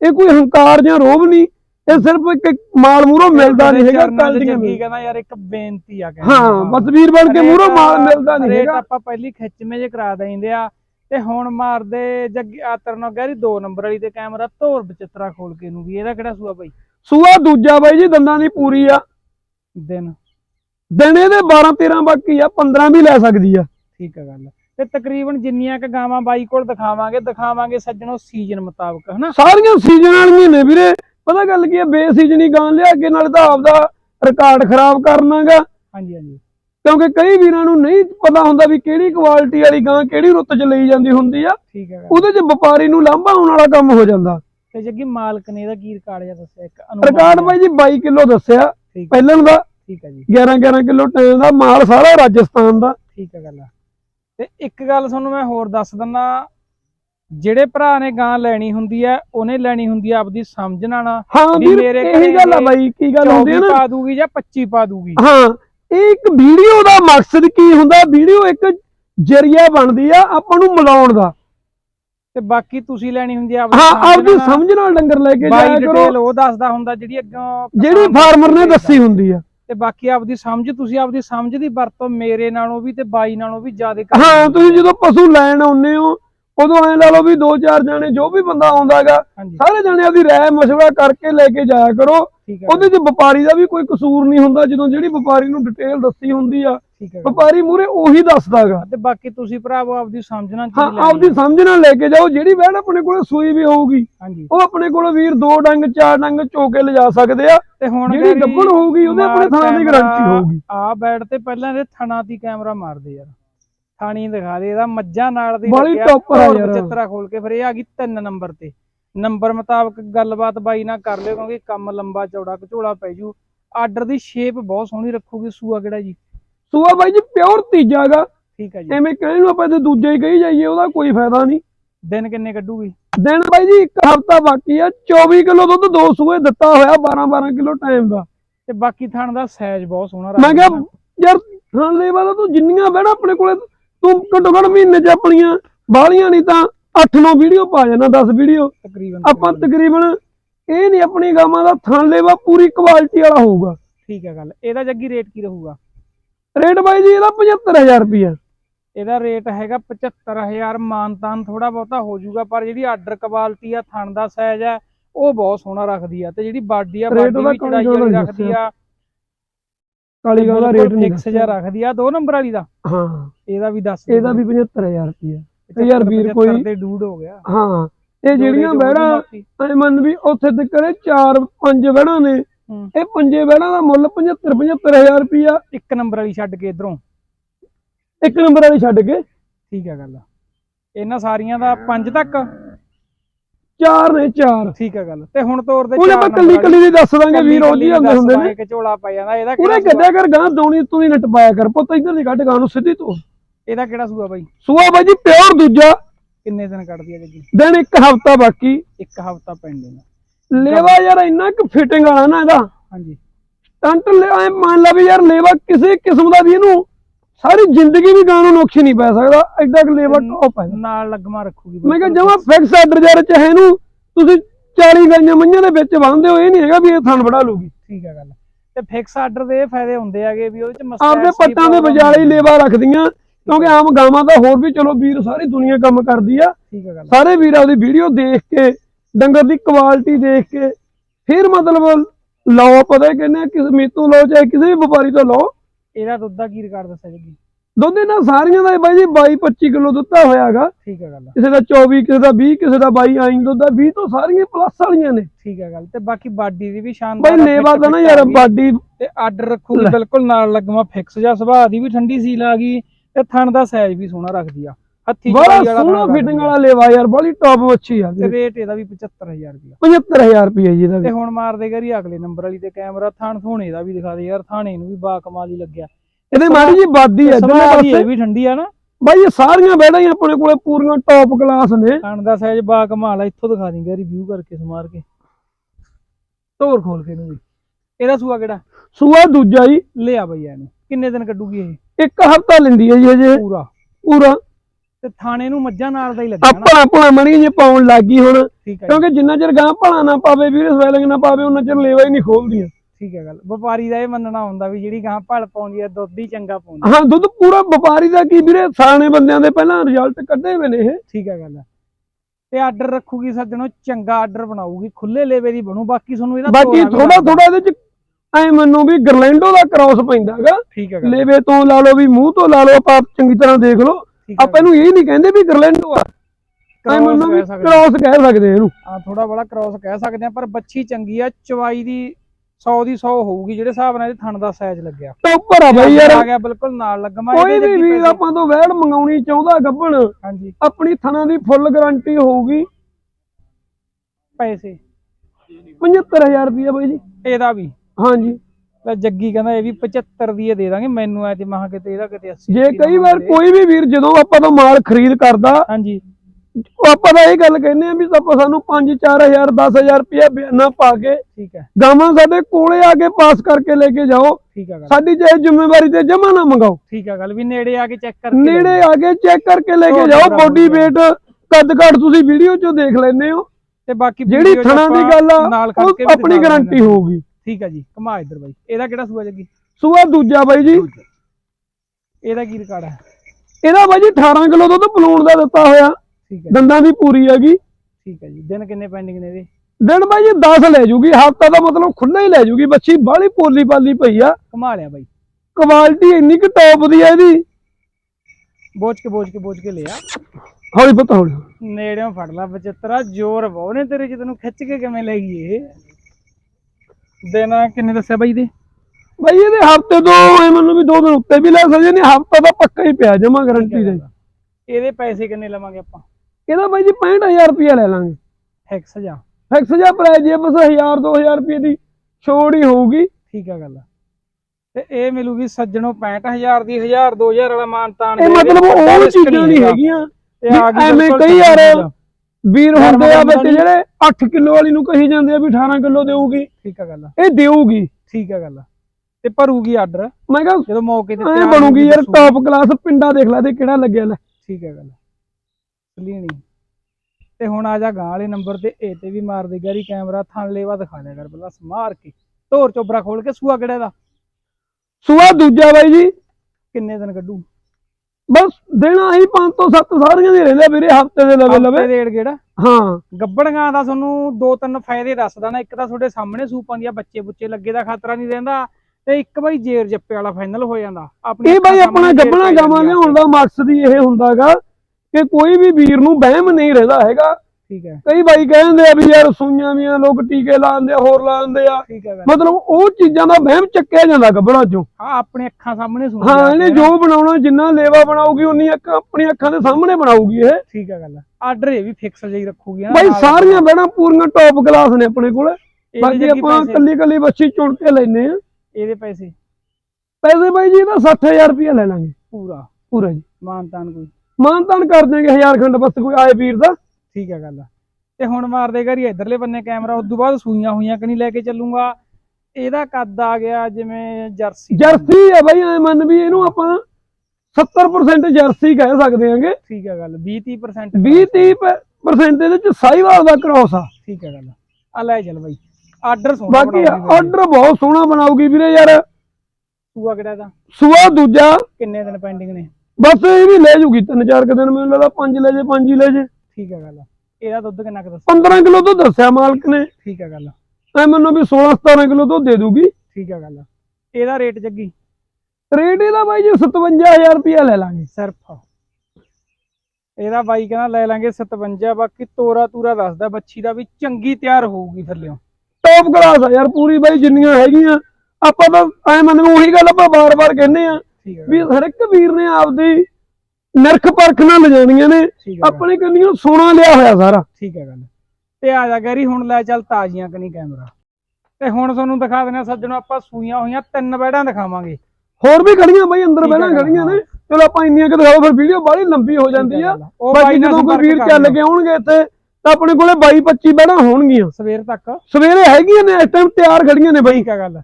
ਇਹ ਕੋਈ ਹੰਕਾਰ ਜਾਂ ਰੋਬ ਨਹੀਂ ਇਹ ਸਿਰਫ ਇੱਕ ਮਾਲ ਮੂਰੋਂ ਮਿਲਦਾ ਨਹੀਂ ਹੈਗਾ ਜੱਗੀ ਮਿਲਦੀਆਂ। ਕਹਿੰਦਾ ਯਾਰ ਇੱਕ ਬੇਨਤੀ ਆ ਕਹਿੰਦਾ। ਹਾਂ ਬਸ ਵੀਰ ਬਣ ਕੇ ਮੂਰੋਂ ਮਾਲ ਮਿਲਦਾ ਨਹੀਂ ਰੇਟ ਹੈਗਾ। ਆਪਾਂ ਪਹਿਲੀ ਖਿੱਚਵੇਂ ਜੇ ਕਰਾ ਦਿੰਦੇ ਆ ਤੇ ਹੁਣ ਮਾਰਦੇ ਜੱਗੀ ਆਤਰ ਨਾਲ ਗਹਿਰੀ 2 ਨੰਬਰ ਵਾਲੀ ਤੇ ਕੈਮਰਾ ਧੋਰ ਬਚਿੱਤਰਾ ਖੋਲ ਕੇ ਨੂੰ ਵੀ। ਇਹਦਾ ਕਿਹੜਾ ਸੂਆ ਬਾਈ? ਸੂਆ ਦੂਜਾ ਬਾਈ ਜੀ ਦੰਦਾਂ ਦੀ ਪੂਰੀ ਆ। ਦਿਨ। ਦਿਨ ਇਹਦੇ 12 13 ਬਾਕੀ ਆ 15 ਵੀ ਲੈ ਸਕਦੀ ਆ। ਠੀਕ ਹੈ ਗੱਲ। ਤੇ ਤਕਰੀਬਨ ਜਿੰਨੀਆਂ ਕ ਗਾਵਾਂ ਬਾਈ ਕੋਲ ਦਿਖਾਵਾਂਗੇ ਦਿਖਾਵਾਂਗੇ ਸੱਜਣੋ ਸੀਜ਼ਨ ਮੁਤਾਬਕ ਹਨਾ? ਸਾਰੀਆਂ ਸੀਜ਼ਨ ਵਾਲੀਆਂ ਨੇ ਵੀਰੇ। ਪਤਾ ਗੱਲ ਕੀ ਆ ਬੇਸੀਜਨੀ ਗਾਂ ਲਿਆ ਕੇ ਨਾਲ ਤਾਂ ਆਪਦਾ ਰਿਕਾਰਡ ਖਰਾਬ ਕਰਨਾਗਾ। ਹਾਂਜੀ ਹਾਂਜੀ। ਕਿਉਂਕਿ ਕਈ ਵੀਰਾਂ ਨੂੰ ਨਹੀਂ ਪਤਾ ਹੁੰਦਾ ਵੀ ਕਿਹੜੀ ਕੁਆਲਿਟੀ ਵਾਲੀ ਗਾਂ ਕਿਹੜੀ ਰੁੱਤ 'ਚ ਲਈ ਜਾਂਦੀ ਹੁੰਦੀ ਆ। ਠੀਕ ਹੈ ਗੱਲ ਉਹਦੇ 'ਚ ਵਪਾਰੀ ਨੂੰ ਲਾਂਭਾ ਆਉਣ ਵਾਲਾ ਕੰਮ ਹੋ ਜਾਂਦਾ। ਤੇ ਜੱਗੀ ਮਾਲਕ ਨੇ ਇਹਦਾ ਕੀ ਰਿਕਾਰਡ ਜਿਹਾ ਦੱਸਿਆ ਇੱਕ ਰਿਕਾਰਡ। ਬਾਈ ਜੀ 22 ਕਿਲੋ ਦੱਸਿਆ ਪਹਿਲਣ ਦਾ। ਠੀਕ ਹੈ ਜੀ। 11 11 ਕਿਲੋ ਟੈਨ ਦਾ ਮਾਲ ਸਾਰਾ ਰਾਜਸਥਾਨ ਦਾ। ਠੀਕ ਹੈ ਗੱਲ ਤੇ ਇੱਕ ਗੱਲ ਤੁਹਾਨੂੰ ਮੈਂ ਹੋਰ ਦੱਸ ਦਿੰਦਾ ਜਿਹੜੇ ਭਰਾ ਨੇ ਗਾਂ ਲੈਣੀ ਹੁੰਦੀ ਹੈ ਉਹਨੇ ਲੈਣੀ ਹੁੰਦੀ ਹੈ ਆਪਦੀ ਸਮਝ ਨਾਲ ਹਾਂ ਵੀ ਮੇਰੇ ਇਹੀ ਗੱਲ ਆ ਬਾਈ ਕੀ ਗੱਲ ਹੁੰਦੀ 24 ਹੈ ਨਾ? ਪਾ ਦੂਗੀ ਜਾਂ 25 ਪਾ ਦੂਗੀ? ਹਾਂ ਇਹ ਇੱਕ ਵੀਡੀਓ ਦਾ ਮਕਸਦ ਕੀ ਹੁੰਦਾ? ਵੀਡੀਓ ਇੱਕ ਜਰੀਆ ਬਣਦੀ ਆ ਆਪਾਂ ਨੂੰ ਮਿਲਾਉਣ ਦਾ। ਤੇ ਬਾਕੀ ਤੁਸੀਂ ਲੈਣੀ ਹੁੰਦੀ ਆਪਦੀ ਹਾਂ ਆਪਦੀ। ਸਮਝ ਨਾਲ ਡੰਗਰ ਲੈ ਕੇ ਜਾਇਆ ਡਿਟੇਲ ਕਰੋ ਉਹ ਦੱਸਦਾ ਹੁੰਦਾ ਜਿਹੜੀ ਅੱਗੋਂ ਜਿਹੜੀ ਫਾਰਮਰ ਨੇ। ਦੱਸੀ ਹੁੰਦੀ ਆ। ਤੇ ਬਾਕੀ ਆਪਦੀ ਸਮਝ ਤੁਸੀਂ ਆਪਦੀ ਸਮਝ ਦੀ ਵਰਤੋਂ ਮੇਰੇ ਨਾਲੋਂ ਵੀ ਤੇ ਬਾਈ ਨਾਲੋਂ ਵੀ ਜ਼ਿਆਦਾ ਹਾਂ ਤੁਸੀਂ ਜਦੋਂ ਪਸ਼ੂ ਲੈਣ ਆਉਂਦੇ ਹੋ ਉਦੋਂ ਐ ਲਾ ਲਓ ਵੀ ਦੋ ਚਾਰ ਜਾਣੇ ਜੋ ਵੀ ਬੰਦਾ ਆਉਂਦਾਗਾ ਹਾਂਜੀ। ਸਾਰੇ ਜਾਣੇ ਆਪਦੀ ਰਾਏ ਮਸ਼ਵਰਾ ਕਰਕੇ ਲੈ ਕੇ ਜਾਇਆ ਕਰੋ। ਠੀਕ ਹੈ। ਉਹਦੇ 'ਚ ਵਪਾਰੀ ਦਾ ਵੀ ਕੋਈ ਕਸੂਰ ਨਹੀਂ ਹੁੰਦਾ ਜਦੋਂ ਜਿਹੜੀ ਵਪਾਰੀ ਨੂੰ ਡਿਟੇਲ ਦੱਸੀ ਹੁੰਦੀ ਆ ਠੀਕ ਹੈ। ਵਪਾਰੀ ਮੂਰੇ ਉਹੀ ਦੱਸਦਾਗਾ। ਤੇ ਬਾਕੀ ਤੁਸੀਂ ਭਰਾਵੋ ਆਪਦੀ ਸਮਝ ਨਾਲ ਹਾਂ ਚੀਜ਼ ਲੈਣੀ ਆਪਦੀ ਸਮਝ ਨਾਲ ਲੈ ਕੇ ਜਾਓ ਜਿਹੜੀ ਵੈੜ ਆਪਣੇ ਕੋਲੇ ਸੂਈ ਵੀ ਹੋਊਗੀ ਹਾਂਜੀ। ਉਹ ਆਪਣੇ ਕੋਲ ਵੀਰ ਦੋ ਡੰਗ ਚਾਰ ਡੰਗ ਚੋਕੇ ਲਿਜਾ ਸਕਦੇ ਆ। ਤੇ ਹੁਣ ਜਿਹੜੀ ਗੱਭਣ ਹੋਊਗੀ ਉਹਦੇ ਆਪਣੇ ਥਾਂ ਦੀ ਗਾਰੰਟੀ ਹੋਊਗੀ। ਆ ਬੈਡ ਤੇ ਪਹਿਲਾਂ ਇਹਦੇ ਥਣਾ ਦੀ ਕੈਮਰਾ ਮਾਰਦੇ ਯਾਰ। ਥਾਣੀ ਦਿਖਾ ਦੇ ਇਹਦਾ ਮੱਝਾਂ ਨਾਲ ਦੀ ਲੱਗਿਆ, ਟੌਪਰ ਆ ਯਾਰ। ਬਚਿੱਤਰਾ ਖੋਲ ਕੇ ਫਿਰ ਇਹ ਆ ਗਈ ਤਿੰਨ ਨੰਬਰ ਤੇ। ਨੰਬਰ ਮੁਤਾਬਕ ਗੱਲਬਾਤ ਬਾਈ ਨਾਲ ਕਰ ਲਿਓ ਕਿਉਂਕਿ ਕੰਮ ਲੰਬਾ ਚੌੜਾ ਘਚੋਲਾ ਪੈ ਜੂ। ਆਰਡਰ ਦੀ ਸ਼ੇਪ ਬਹੁਤ ਸੋਹਣੀ ਰੱਖੂਗੀ ਸੂਆ ਕਿਹੜਾ ਜੀ? ਸੂਆ ਬਾਈ ਜੀ ਪਿਓਰ ਤੀਜਾ ਠੀਕ ਹੈ ਜੀ। ਐਵੇਂ ਕਹਿਣ ਨੂੰ ਆਪਾਂ ਤੇ ਦੂਜਾ ਹੀ ਕਹੀ ਜਾਈਏ ਉਹਦਾ ਕੋਈ ਫਾਇਦਾ ਨਹੀਂ। ਦਿਨ ਕਿੰਨੇ ਕੱਢੂਗੀ? ਦਿਨ ਬਾਈ ਜੀ ਇੱਕ ਹਫਤਾ ਬਾਕੀ ਆ। 24 ਕਿਲੋ ਦੁੱਧ ਦੋ ਸੂਏ ਦਿੱਤਾ ਹੋਇਆ 12 12 ਕਿਲੋ ਟਾਈਮ ਦਾ। ਤੇ ਬਾਕੀ ਥਣ ਦਾ ਸਾਈਜ਼ ਬਹੁਤ ਸੋਹਣਾ ਮੈਂ ਕਿਹਾ। ਯਾਰ ਥਾਂ ਲੈਵਾ ਦਾ ਤੂੰ ਜਿੰਨੀਆਂ ਬਹਿਣਾ ਆਪਣੇ ਕੋਲੇ ਤੂੰ ਘੱਟੋ ਘੱਟ ਮਹੀਨੇ ਚ ਆਪਣੀਆਂ ਬਾਹਲੀਆਂ ਨਹੀਂ ਤਾਂ 8-9 ਵੀਡੀਓ ਪਾ ਜਾਣਾ 10 ਵੀਡੀਓ। ਤਕਰੀਬਨ ਆਪਾਂ ਤਕਰੀਬਨ। ਇਹ ਨਹੀਂ ਆਪਣੀ ਗਾਵਾਂ ਦਾ ਥਾਂ ਲੈਵਾ ਪੂਰੀ ਕੁਆਲਿਟੀ ਵਾਲਾ ਹੋਊਗਾ। ਠੀਕ ਹੈ ਗੱਲ। ਇਹਦਾ ਜੱਗੀ ਰੇਟ ਕੀ ਰਹੂਗਾ? ਰੇਟ ਬਾਈ ਜੀ ਇਹਦਾ 75000 ਰੁਪਇਆ ਇਹਦਾ ਰੇਟ ਹੈਗਾ 75000 ਮਾਨਤਾਨ ਥੋੜਾ ਬਹੁਤਾ ਹੋ ਜਾਊਗਾ ਪਰ ਜਿਹੜੀ ਆਰਡਰ ਕੁਆਲਿਟੀ ਆ ਥਣ ਦਾ ਸਾਈਜ਼ ਹੈ ਉਹ ਬਹੁਤ ਸੋਹਣਾ ਰੱਖਦੀ ਆ ਤੇ ਜਿਹੜੀ ਬਾਡੀ ਆ ਬਾਡੀ ਵੀ ਚੜਾਈ ਵਾਲੀ ਰੱਖਦੀ ਆ। ਕਾਲੀ ਗਾਂ ਦਾ ਰੇਟ ਨਹੀਂ ਫਿਕਸ ਜਿਹਾ ਰੱਖਦੀ ਆ ਦੋ ਨੰਬਰ ਵਾਲੀ ਦਾ। ਹਾਂ। ਇਹਦਾ ਵੀ ਦੱਸ। ਇਹਦਾ ਵੀ 75000 ਰੁਪਇਆ 75, ਯਾਰ ਵੀਰ 75 ਕੋਈ- ਤੇ ਡੂਡ ਹੋ ਗਿਆ। ਹਾਂ। ਇਹ ਜਿਹੜੀਆਂ ਬਹਿਣਾ। ਐ ਮੰਨ ਵੀ ਉੱਥੇ ਤੱਕ ਇਹ ਚਾਰ ਪੰਜ ਬਹਿਣਾ ਨੇ। ਇਹ ਪੰਜੇ ਬਹਿਣਾ ਦਾ ਮੁੱਲ 75 75000 ਰੁਪਇਆ ਇੱਕ ਨੰਬਰ ਵਾਲੀ ਛੱਡ ਕੇ ਇਧਰੋਂ। ਇੱਕ ਨੰਬਰ ਵਾਲੀ ਛੱਡ ਕੇ। ਠੀਕ ਹੈ ਗੱਲ। ਇਹਨਾਂ ਸਾਰੀਆਂ ਦਾ 5 ਤੱਕ। ਚਾਰ ਨੇ ਚਾਰ। ਠੀਕ ਹੈ ਗੱਲ। ਤੇ ਹੁਣ ਤੋਰ ਦੇ ਉਹਨੇ ਆਪਾਂ ਕੱਲੀ ਕੱਲੀ ਦੀ ਦੱਸ ਦਾਂਗੇ ਵੀਰ ਉਹਦੀ ਹੁੰਦੇ ਹੁੰਦੇ ਨੇ। ਕਿ ਝੋਲਾ ਪੈ ਜਾਂਦਾ ਇਹਦਾ ਉਹਨੇ ਕੱਢਿਆ ਕਰ ਗਾਂ ਦੌਣੀ ਤੂੰ ਹੀ ਨਟ ਪਾਇਆ ਕਰ ਪੁੱਤ ਇੱਧਰ ਦੀ ਕੱਢ ਗਾਂ ਨੂੰ ਸਿੱਧੀ ਤੂੰ। ਇਹਦਾ ਕਿਹੜਾ ਸੂਆ ਬਾਈ? ਸੂਆ ਬਾਈ ਜੀ ਪਿਓਰ ਦੂਜਾ। ਕਿੰਨੇ ਦਿਨ ਕੱਢਦੀ ਹੈ ਜੱਗੀ ਦਿਨ ਇੱਕ ਹਫਤਾ ਬਾਕੀ। ਇੱਕ ਹਫਤਾ ਪੈਂਡਿੰਗ ਲੇਵਾ ਯਾਰ ਇੰਨਾ ਕੁ ਫਿਟਿੰਗ ਵਾਲਾ ਨਾ ਇਹਦਾ। ਹਾਂਜੀ। ਟੰਟ ਲੈ ਐ ਮੰਨ ਲਾ ਵੀ ਯਾਰ ਲੇਵਾ ਕਿਸੇ ਕਿਸਮ ਦਾ ਵੀ ਇਹਨੂੰ ਸਾਰੀ ਜ਼ਿੰਦਗੀ ਵੀ ਗਾਂ ਨੂੰ ਨੁਕਸ ਨਹੀਂ ਪੈ ਸਕਦਾ ਐਡਾ ਕੁ ਲੇਵਾ ਟੌਪ ਹੈ। ਨਾਲ ਲੱਗਮਾ ਰੱਖੂਗੀ ਮੈਂ ਕਿਹਾ। ਜਮਾ ਫਿਕਸ ਆਰਡਰ ਯਾਰ ਚਾਹੇ ਇਹਨੂੰ ਤੁਸੀਂ 40 ਗਾਈਆਂ ਮੰਝਾਂ ਦੇ ਵਿੱਚ ਬੰਨਦੇ ਹੋ ਇਹ ਨਹੀਂ ਹੈਗਾ ਵੀ ਇਹ ਥਣ ਵੜਾ ਲੂਗੀ ਠੀਕ ਹੈ ਗੱਲ। ਤੇ ਫਿਕਸ ਆਰਡਰ ਦੇ ਇਹ ਫਾਇਦੇ ਹੁੰਦੇ ਹੈਗੇ ਵੀ ਉਹਦੇ ਚ ਮਸਟੈਚ ਆਪਦੇ ਪੱਟਾਂ ਦੇ ਵਿਚਾਲੇ ਹੀ ਲੇਵਾ ਰੱਖਦੀਆਂ ਕਿਉਂਕਿ ਆਮ ਗਾਵਾਂ ਦਾ ਹੋਰ ਵੀ ਚਲੋ ਵੀਰ ਸਾਰੀ ਦੁਨੀਆ ਕੰਮ ਕਰਦੀ ਆ। ਠੀਕ ਹੈ ਗੱਲ। ਸਾਰੇ ਵੀਰ ਆਪਦੀ ਵੀਡੀਓ ਦੇਖ ਕੇ ਡੰਗਰ ਦੀ ਕੁਆਲਿਟੀ ਦੇਖ ਕੇ ਫਿਰ ਮਤਲਬ ਲਓ ਪਤਾ ਕਹਿੰਦੇ ਕਿਸ ਮੀਤੋਂ ਲਓ ਚਾਹੇ ਕਿਸੇ ਵੀ ਵਪਾਰੀ ਤੋਂ ਲਓ ਇਹਦਾ ਦੁੱਧ ਦਾ ਕੀ ਰਿਕਾਰਡ ਦੱਸਿਆ ਜੱਗੀ ਦੁੱਧ ਇਹਨਾਂ ਸਾਰੀਆਂ ਦਾ ਬਾਈ ਜੀ 22 25 ਕਿਲੋ ਦਿੱਤਾ ਹੋਇਆ ਹੈਗਾ। ਠੀਕ ਹੈ ਗੱਲ। ਕਿਸੇ ਦਾ 24 ਕਿਸੇ ਦਾ 20 ਕਿਸੇ ਦਾ 22 ਆਈ ਦੁੱਧ ਦਾ 20 ਤੋਂ ਸਾਰੀਆਂ ਪਲੱਸ ਵਾਲੀਆਂ ਨੇ। ਠੀਕ ਹੈ ਗੱਲ। ਤੇ ਬਾਕੀ ਬਾਡੀ ਦੀ ਵੀ ਸ਼ਾਨਦਾਰ ਬਾਈ ਆ, ਲੇਵਾ ਦਾ ਨਾ ਯਾਰ ਆ। ਬਾਡੀ ਤੇ ਆਰਡਰ ਰੱਖੂਗੀ ਬਿਲਕੁਲ ਨਾਲ ਲੱਗਮਾ ਫਿਕਸ ਜਿਹਾ। ਸੁਭਾਅ ਦੀ ਵੀ ਠੰਡੀ ਸੀਲ ਆ ਗਈ। ਤੇ ਥਣ ਦਾ ਸਾਈਜ਼ ਵੀ ਸੋਹਣਾ ਰੱਖਦੀ ਆ। ਹੱਥੀ ਬੜਾ ਸੋਹਣਾ ਫਿਟਿੰਗ ਆ। ਵਾਲਾ ਲੇਵਾ ਯਾਰ ਬੜੀ ਟੌਪ ਵੱਛੀ ਆ ਤੇ ਰੇਟ ਇਹਦਾ ਵੀ 75000 ਰੁਪਇਆ। 75000 ਰੁਪਏ ਜੀ ਇਹਦਾ ਤੇ ਹੁਣ ਮਾਰ ਦੇ ਗਰੀ ਅਗਲੇ ਨੰਬਰ ਵਾਲੀ ਤੇ ਕੈਮਰਾ ਥਣ ਥੋਣੇ ਦਾ ਵੀ ਦਿਖਾ ਦੇ ਯਾਰ ਥਾਣੇ ਨੂੰ ਵੀ ਬਾ ਕਮਾਲ ਹੀ ਲੱਗਿਆ। ਇਹਦੇ ਮਾੜੀ ਜੀ ਬਾਦੀ ਸੁਭਾਅ ਦੀ ਪਾਸੇ ਇਹ ਵੀ ਠੰਡੀ ਆ ਨਾ। ਬਾਈ ਇਹ ਸਾਰੀਆਂ ਬੈੜਾਂ ਹੀ ਆਪਣੇ ਕੋਲੇ ਪੂਰੀਆਂ ਟੌਪ ਕਲਾਸ ਨੇ। ਥਣ ਦਾ ਸਾਈਜ਼ ਬਾ ਕਮਾਲ ਆ ਇੱਥੋਂ ਦਿਖਾ ਦਿੰਗਾ ਰਿਵਿਊ ਕਰਕੇ ਸਮਾਰ ਕੇ। ਤੋਰ ਖੋਲ ਕੇ ਨੂੰ ਵੀ। ਇਹਦਾ ਸੂਆ ਕਿਹੜਾ? ਸੂਆ ਦੂਜਾ ਹੀ ਲਿਆ ਬਈ ਇਹਨੂੰ। ਕਿੰਨੇ ਦਿਨ ਕੱਢੂਗੀ ਇਹ? ਇੱਕ ਹਫਤਾ ਲੈਂਦੀ ਹੈ ਜੀ ਹਜੇ। ਪੂਰਾ। ਪੂਰਾ। ਤੇ ਥਾਣੇ ਨੂੰ ਮੱਝਾਂ ਨਾਲ ਦਾ ਹੀ ਲੱਗਿਆ ਨਾ। ਆਪਣਾ ਆਪਣਾ ਮਣੀ ਜੇ ਪਾਉਣ ਲੱਗੀ ਹੁਣ ਠੀਕ ਹੈ ਜੀ, ਕਿਉਂਕਿ ਜਿੰਨਾ ਚਿਰ ਗਾਂ ਭਲਾ ਨਾ ਪਾਵੇ ਵੀਰ ਸਵੈਲਿੰਗ ਨਾ ਪਾਵੇ ਉਹਨਾਂ ਚਿਰ ਲੇਵਾ ਹੀ ਨਹੀਂ ਖੋਲਦੀਆਂ। ਠੀਕ ਹੈ ਗੱਲ ਵਪਾਰੀ ਦਾ ਇਹ ਮੰਨਣਾ ਹੁੰਦਾ ਵੀ ਜਿਹੜੀ ਗਾਂ ਭਲ ਪਾਉਂਦੀ ਹੈ ਦੁੱਧ ਹੀ ਚੰਗਾ ਪਾਉਂਦੀ ਹਾਂ। ਦੁੱਧ ਪੂਰਾ ਵਪਾਰੀ ਦਾ ਕੀ ਵੀਰੇ ਸਾਣੇ ਬੰਦਿਆਂ ਦੇ ਪਹਿਲਾਂ ਰਿਜ਼ਲਟ ਕੱਢੇ ਹੋਏ ਨੇ ਇਹ। ਠੀਕ ਹੈ ਗੱਲ ਤੇ ਆਰਡਰ ਰੱਖੂਗੀ ਸੱਜਣੋ ਚੰਗਾ ਆਰਡਰ ਬਣਾਊਗੀ ਖੁੱਲੇ ਲੇਵੇ ਦੀ ਬਣੂ ਬਾਕੀ ਤੁਹਾਨੂੰ ਇਹਦਾ ਬਾਕੀ ਵੀ ਥੋੜਾ। ਥੋੜਾ ਇਹਦੇ ਚ ਐ ਮੈਨੂੰ ਵੀ ਗਰਲੈਂਡੋ ਦਾ ਕ੍ਰਾਸ ਪੈਂਦਾਗਾ। ਠੀਕ ਹੈ ਗੱਲ ਲੇਵੇ ਤੋਂ ਲਾ ਲਓ ਵੀ ਮੂੰਹ ਤੋਂ ਲਾ ਲਓ ਆਪਾਂ ਚੰਗੀ ਤਰ੍ਹਾਂ ਦੇਖ ਲਓ। ਹੈ ਆਪਾਂ ਇਹਨੂੰ ਇਹ ਨਹੀਂ ਕਹਿੰਦੇ ਵੀ ਗਰਲੈਂਡੋ ਆ। Cross ਮੈਨੂੰ ਵੀ ਕ੍ਰਾਸ ਕਹਿ ਸਕਦੇ ਇਹਨੂੰ। ਆ ਥੋੜਾ ਬੜਾ ਕ੍ਰਾਸ ਕਹਿ ਸਕਦੇ ਆ ਪਰ ਬੱਚੀ ਚੰਗੀ ਆ ਚਵਾਈ ਦੀ 100 ਦੀ 100 ਹੋਊਗੀ ਜਿਹੜੇ ਹਿਸਾਬ ਨਾਲ ਇਹਦੇ ਥਣ ਦਾ ਸਾਈਜ਼ ਲੱਗਿਆ। ਟੌਪਰ ਆ ਬਈ ਯਾਰ। ਆ ਗਿਆ ਬਿਲਕੁਲ ਨਾਲ ਲੱਗਮਾ ਕੋਈ ਵੀ ਵੀਰ ਆਪਾਂ ਤੋਂ ਵੈੜ ਮੰਗਾਉਣੀ ਚਾਹੁੰਦਾ ਗੱਬਣ ਹਾਂਜੀ। ਆਪਣੀ ਥਣਾ ਦੀ ਫੁੱਲ ਗਾਰੰਟੀ ਹੋਊਗੀ। ਪੈਸੇ। 75000 ਰੁਪਏ ਬਾਈ ਜੀ। ਇਹਦਾ ਵੀ। ਹਾਂਜੀ। ਲੈ ਜੱਗੀ ਕਹਿੰਦਾ ਇਹ ਵੀ 75 ਦੀ ਇਹ ਦੇ ਦਾਂਗੇ ਮੈਨੂੰ ਐ ਤੇ ਮਹਾ ਕਿਤੇ ਇਹਦਾ ਕਿਤੇ 80 ਜੇ ਕਈ ਵਾਰ। ਕੋਈ ਵੀ ਵੀਰ ਜਦੋਂ ਆਪਾਂ ਤੋਂ ਮਾਲ ਖਰੀਦ ਕਰਦਾ ਹਾਂਜੀ। ਆਪਾਂ ਤਾਂ ਇਹ ਗੱਲ ਕਹਿੰਦੇ ਆ ਵੀ ਆਪਾਂ ਸਾਨੂੰ 5 4000 10000 ਰੁਪਏ ਬਿਆਨਾ ਪਾ ਕੇ ਠੀਕ ਹੈ। ਗਾਵਾਂ ਸਾਡੇ ਕੋਲੇ ਆ ਕੇ ਪਾਸ ਕਰਕੇ ਲੈ ਕੇ ਜਾਓ। ਠੀਕ ਹੈ ਗੱਲ। ਸਾਡੀ ਜੇ ਜ਼ਿੰਮੇਵਾਰੀ ਤੇ ਜਮਾ ਨਾ ਮੰਗਾਓ। ਠੀਕ ਹੈ ਗੱਲ ਵੀ ਨੇੜੇ ਆ ਕੇ ਚੈੱਕ ਕਰਕੇ ਨੇੜੇ ਆ ਕੇ ਚੈੱਕ ਕਰਕੇ ਲੈ ਕੇ ਜਾਓ। ਬੋਡੀ weight ਕੱਦ ਘਾਟ ਤੁਸੀਂ ਵੀਡੀਓ 'ਚੋਂ ਦੇਖ ਲੈਂਦੇ ਹੋ। ਤੇ ਬਾਕੀ ਜਿਹੜੀ ਥਣਾ ਦੀ ਗੱਲ ਆ ਉਹ ਆਪਣੀ ਗਾਰੰਟੀ ਹੋਊਗੀ। ਠੀਕ ਹੈ ਜੀ ਘਮਾ ਇੱਧਰ ਬਾਈ। ਇਹਦਾ ਕਿਹੜਾ ਸੂਆ ਜੱਗੀ? ਸੂਆ ਦੂਜਾ ਬਾਈ ਜੀ। ਇਹਦਾ ਕੀ ਰਿਕਾਰਡ ਹੈ ਇਹਦਾ ਬਾਈ ਜੀ 18 ਕਿਲੋ ਦੁੱਧ ਪਲੂਣ ਦਾ ਦਿੱਤਾ ਹੋਇਆ। ਠੀਕ ਹੈ ਦੰਦਾਂ ਦੀ ਪੂਰੀ ਹੈਗੀ। ਠੀਕ ਹੈ ਜੀ। ਦਿਨ ਕਿੰਨੇ ਪੈਂਡਿੰਗ ਨੇ ਇਹਦੇ? ਦਿਨ ਬਾਈ ਜੀ 10 ਲੈ ਜੂਗੀ। ਹਫਤਾ ਦਾ ਮਤਲਬ ਖੁੱਲਾ ਹੀ ਲੈ ਜੂਗੀ। ਬੱਚੀ ਬਾਹਲੀ ਪੋਲੀ ਪਾਲੀ ਪਈ ਆ। ਘਮਾ ਲਿਆ ਬਾਈ। ਕੁਆਲਿਟੀ ਇੰਨੀ ਕੁ ਟੌਪ ਦੀ ਆ ਇਹਦੀ। ਬੋਝ ਕੇ ਬੋਝ ਕੇ ਬੋਝ ਕੇ ਲਿਆ। ਹੌਲੀ ਪਤਾ ਹੌਲੀ। ਨੇੜਿਓਂ ਫੜ ਲਾ ਬਚਤਰਾ। ਜ਼ੋਰ ਬਹੁ ਨੇ ਤੇਰੇ ਚ। ਤੈਨੂੰ ਖਿੱਚ ਕੇ ਕਿਵੇਂ ਲੈ ਗਈ ਇਹ? ਦਿਨ ਕਿੰਨੇ ਦੱਸਿਆ ਬਾਈ ਦੇ ਬਾਈ ਇਹਦੇ ਹਫ਼ਤੇ ਤੋਂ ਐ ਮੈਨੂੰ ਵੀ ਦੋ ਦਿਨ ਉੱਤੇ ਵੀ ਲੈ ਸਕਦੇ ਨੇ ਹਫਤਾ ਤਾਂ ਪੱਕਾ ਹੀ ਪਿਆ ਜਮਾ ਗਾਰੰਟੀ ਦੇ ਇਹਦੇ ਪੈਸੇ ਕਿੰਨੇ ਲਵਾਂਗੇ ਆਪਾਂ? ਇਹਦਾ ਬਾਈ ਜੀ 65000 ਰੁਪਇਆ ਲੈ ਲਾਂਗੇ। ਫਿਕਸ ਜਾ ਫਿਕਸ ਜਿਹਾ ਪ੍ਰਾਈਸ ਜੇ ਬਸ 1000 2000 ਰੁਪਏ ਦੀ ਛੋੜ ਹੀ ਹੋਊਗੀ। ਠੀਕ ਆ ਗੱਲ ਤੇ ਇਹ ਮਿਲੂਗੀ ਸੱਜਣੋਂ 65000 ਦੀ 1000 2000 ਵਾਲਾ ਮਾਨਤਾਨ ਇਹ ਮਤਲਬ ਉਹ ਚੀਜ਼ਾਂ ਨਹੀਂ ਹੈਗੀਆਂ। ਇਹ ਐਵੇਂ ਕਈ ਯਾਰ ਦੀ। ਵੀਰ ਹੁੰਦੇ ਆ ਵਿੱਚ ਜਿਹੜੇ 8 ਕਿਲੋ ਵਾਲੀ ਨੂੰ ਕਹੀ ਜਾਂਦੇ ਆ ਵੀ 18 ਕਿਲੋ ਦੇਊਗੀ। ਠੀਕ ਆ ਗੱਲ ਇਹ ਦੇਊਗੀ। ਠੀਕ ਆ ਗੱਲ ਤੇ ਭਰੂਗੀ ਆਰਡਰ ਮੈਂ ਕਿਹਾ ਜਦੋਂ ਮੌਕੇ ਤੇ ਤਿਆਰ ਬਣੂਗੀ ਯਾਰ। ਟੌਪ ਕਲਾਸ ਪਿੰਡਾ ਦੇਖ ਲੈ ਤੇ ਕਿਹੜਾ ਲੱਗਿਆ ਲੈ। ਠੀਕ ਹੈ ਗੱਲ ਸਲੀਣੀ। ਤੇ ਹੁਣ ਆ ਜਾ ਗਾਂ ਵਾਲੇ ਨੰਬਰ ਤੇ ਇਹ ਤੇ ਵੀ ਮਾਰ ਦੇ ਗੈਰੀ ਕੈਮਰਾ ਥਣ ਲੇਵਾ ਦਿਖਾ ਦਿਆ ਕਰ ਪਹਿਲਾਂ ਸਮਾਰ ਕੇ। ਧੋਰ ਚੋਬਰਾ ਖੋਲ ਕੇ ਸੂਆ ਕਿਹੜੇ ਦਾ ਸੁਆ ਦੂਜਾ ਬਾਈ ਜੀ। ਕਿੰਨੇ ਦਿਨ ਕੱਢੂ? ਬਸ ਦੇਣਾ ਹੀ 5 ਤੋਂ 7 ਸਾਰੀਆਂ ਦੇ ਰਹਿੰਦੇ ਵੀਰੇ ਹਫ਼ਤੇ ਦੇ ਲਵੇ ਲਵੇ। ਏੜ ਗੇੜਾ ਹਾਂ। ਗੱਬੜੀਆਂ ਦਾ ਤੁਹਾਨੂੰ ਦੋ ਤਿੰਨ ਫਾਇਦੇ ਦੱਸਦਾ ਨਾ ਇੱਕ ਤਾਂ ਤੁਹਾਡੇ ਸਾਹਮਣੇ ਸੂਪਾਂ ਦੀਆਂ ਬੱਚੇ ਬੁੱਚੇ ਲੱਗੇ ਦਾ ਖਤਰਾ ਨਹੀਂ ਰਹਿੰਦਾ ਤੇ ਇੱਕ ਬਾਈ ਜੇਰ ਜੱਪੇ ਵਾਲਾ ਫਾਈਨਲ ਹੋ ਜਾਂਦਾ ਆਪਣੀ ਇਹ ਬਾਈ ਆਪਣਾ ਗੱਬਣਾ ਗਾਵਾਂ। ਲਿਆਉਣ ਦਾ ਮਕਸਦ ਹੀ ਇਹ ਹੁੰਦਾਗਾ ਕਿ ਕੋਈ ਵੀ ਵੀਰ ਨੂੰ ਵਹਿਮ ਨਹੀਂ ਰਹਿੰਦਾ ਹੈਗਾ। ਠੀਕ ਹੈ। ਕਈ ਬਾਈ ਕਹਿੰਦੇ ਆ ਵੀ ਯਾਰ ਸੂਈਆਂ ਵੀਆਂ ਲੋਕ ਟੀਕੇ ਲਾਉਂਦੇ ਆ ਹੋਰ ਲਾਉਂਦੇ ਆ। ਠੀਕ ਹੈ ਗੱਲ ਮਤਲਬ ਉਹ ਚੀਜ਼ਾਂ ਦਾ ਵਹਿਮ ਚੱਕਿਆ ਜਾਂਦਾ ਗੱਬਣਾ ਚੋਂ। ਹਾਂ ਆਪਣੀ ਅੱਖਾਂ ਸਾਹਮਣੇ ਸੁਣ ਹਾਂ ਇਹਨੇ ਜੋ ਬਣਾਉਣਾ ਜਿੰਨਾ ਲੇਵਾ ਬਣਾਉਗੀ ਉਨੀ ਅੱਖ ਆਪਣੀ ਅੱਖਾਂ ਦੇ ਸਾਹਮਣੇ ਬਣਾਉਗੀ ਇਹ। ਠੀਕ ਹੈ ਗੱਲ ਆਰਡਰ ਇਹ ਵੀ ਫਿਕਸ ਜਿਹੀ ਰੱਖੂਗੀ ਨਾ ਬਾਈ ਨਾਲ। ਸਾਰੀਆਂ ਬਹਿਣਾ ਪੂਰੀਆਂ ਟੌਪ ਕਲਾਸ ਨੇ ਆਪਣੇ ਕੋਲ। ਇਹਦੇ ਬਾਕੀ ਆਪਾਂ ਪੈਸੇ- ਕੱਲੀ ਕੱਲੀ ਬੱਚੀ ਚੁਣ ਕੇ ਲੈਨੇ ਆ। ਇਹਦੇ ਪੈਸੇ? ਪੈਸੇ ਬਾਈ ਜੀ ਇਹਦਾ 60000 ਰੁਪਇਆ ਲੈ ਲਾਂਗੇ। ਪੂਰਾ? ਪੂਰਾ ਜੀ। ਮਾਨਤਾਨ ਕੋਈ? ਮਾਨਤਾਨ ਕਰ ਦੇਂਗੇ 1000 ਖੰਡ ਬਸ ਕੋਈ ਆਏ ਵੀਰ ਦਾ। ਠੀਕ ਹੈ ਗੱਲ ਤੇ ਹੁਣ ਮਾਰ ਦੇ ਘਰੀ ਇਧਰਲੇ ਬੰਨੇ ਕੈਮਰਾ ਉਸ ਤੋਂ ਬਾਅਦ ਸੂਈਆਂ ਹੋਈਆਂ ਕਿ ਨਹੀਂ ਲੈ ਕੇ ਚੱਲੂਗਾ। ਇਹਦਾ ਕੱਦ ਆ ਗਿਆ ਜਿਵੇਂ ਜਰਸੀ। ਜਰਸੀ ਹੈ ਬਾਈ ਐ ਮੰਨ ਵੀ ਇਹਨੂੰ ਆਪਾਂ 70% ਜਰਸੀ ਕਹਿ ਸਕਦੇ ਹਾਂਗੇ ਠੀਕ ਹੈ ਗੱਲ 20 30% 20 30% ਦੇ ਵਿੱਚ ਸਾਈਵਾਲ ਦਾ ਕ੍ਰੋਸ ਆ। ਠੀਕ ਹੈ ਗੱਲ ਆ। ਲੈ ਚੱਲ ਬਾਈ ਆਰਡਰ ਸੋਹਣਾ ਬਾਕੀ। ਆਰਡਰ ਬਹੁਤ ਸੋਹਣਾ ਬਣਾਉਗੀ ਵੀਰੇ ਯਾਰ। ਸੂਆ ਕਿਹੜਾ ਦਾ ਸੂਆ ਦੂਜਾ। ਕਿੰਨੇ ਦਿਨ ਪੈਂਡਿੰਗ ਨੇ? ਬਸ ਇਹ ਵੀ ਲੈ ਜੂਗੀ ਤਿੰਨ ਚਾਰ ਦਿਨ ਮੈਨੂੰ ਲੱਗਦਾ ਪੰਜ ਲੈ ਜੇ ਪੰਜ ਹੀ ਲੈ ਜੇ। ਠੀਕ ਹੈ ਗੱਲ। ਇਹਦਾ ਦੁੱਧ ਕਿੰਨਾ ਕੁ ਦੱਸ 15 ਕਿਲੋ ਤੋਂ ਦੱਸਿਆ ਮਾਲਕ ਨੇ। ਠੀਕ ਹੈ ਗੱਲ। ਐ ਮੈਨੂੰ ਵੀ 16 17 ਕਿਲੋ ਤੋਂ ਦੇ ਦੂਗੀ। ਠੀਕ ਹੈ ਗੱਲ। ਇਹਦਾ ਰੇਟ ਜੱਗੀ? ਰੇਟ ਇਹਦਾ ਬਾਈ ਜੀ 57000 ਰੁਪਇਆ ਲੈ ਲਾਂਗੇ। ਸਿਰਫ। ਇਹਦਾ ਬਾਈ ਕਹਿੰਦਾ ਲੈ ਲਾਂਗੇ 57 ਬਾਕੀ ਤੋਰਾ ਤੂਰਾ ਦੱਸਦਾ ਬੱਚੀ ਦਾ ਵੀ ਚੰਗੀ ਤਿਆਰ ਹੋਊਗੀ ਥੱਲਿਓ। ਟੌਪ ਕਲਾਸ ਆ ਯਾਰ ਪੂਰੀ ਬਾਈ ਜਿੰਨੀਆਂ ਹੈਗੀਆਂ। ਆਪਾਂ ਤਾਂ ਐ ਮੰਨ ਉਹੀ ਗੱਲ ਆਪਾਂ ਬਾਰ-ਬਾਰ ਕਹਿੰਦੇ ਆ ਵੀ ਹਰ ਇੱਕ ਵੀਰ ਨੇ ਆਪਦੀ ਨਿਰਖ ਪਰਖ ਨਾਲ ਲਿਜਾਣੀਆਂ ਨੇ। ਠੀਕ ਹੈ। ਗੱਲ। ਆਪਣੇ ਕੰਨੀਆਂ ਸੋਨਾ ਲਿਆ ਹੋਇਆ ਸਾਰਾ। ਠੀਕ ਹੈ ਗੱਲ। ਤੇ ਆ ਜਾ ਗੈਰੀ ਹੁਣ ਲੈ ਚੱਲ ਤਾਜ਼ੀਆਂ ਕਨੀ ਕੈਮਰਾ। ਤੇ ਹੁਣ ਤੁਹਾਨੂੰ ਦਿਖਾ ਦਿੰਦੇ ਆ ਸੱਜਣੋ ਆਪਾਂ ਸੂਈਆਂ ਹੋਈਆਂ ਤਿੰਨ ਬੈੜਾਂ ਦਿਖਾਵਾਂਗੇ। ਹੋਰ ਵੀ ਖੜੀਆਂ ਬਾਈ ਅੰਦਰ ਠੀਕ ਹੈ ਬਹਿਣਾ ਗੱਲ, ਖੜੀਆਂ ਨੇ। ਹਾਂ। ਚਲੋ ਆਪਾਂ ਇੰਨੀਆਂ ਕਿ ਦਿਖਾਓ ਫਿਰ ਵੀਡੀਓ ਬਾਹਲੀ ਲੰਬੀ ਹੋ ਜਾਂਦੀ ਆ। ਉਹ ਬਾਕੀ ਬਾਈ ਨਾਲ ਜਦੋਂ ਕੋਈ ਸੰਪਰਕ ਵੀਰ ਕਰ ਚੱਲ ਲਿਓ। ਕੇ ਆਉਣਗੇ ਇੱਥੇ ਤਾਂ ਆਪਣੇ ਕੋਲੇ 22 25 ਬਹਿਣਾ ਹੋਣਗੀਆਂ। ਸਵੇਰ ਤੱਕ। ਸਵੇਰੇ ਹੈਗੀਆਂ ਨੇ ਇਸ ਟਾਈਮ ਤਿਆਰ ਖੜੀਆਂ ਨੇ ਬਾਈ। ਠੀਕ ਹੈ ਗੱਲ।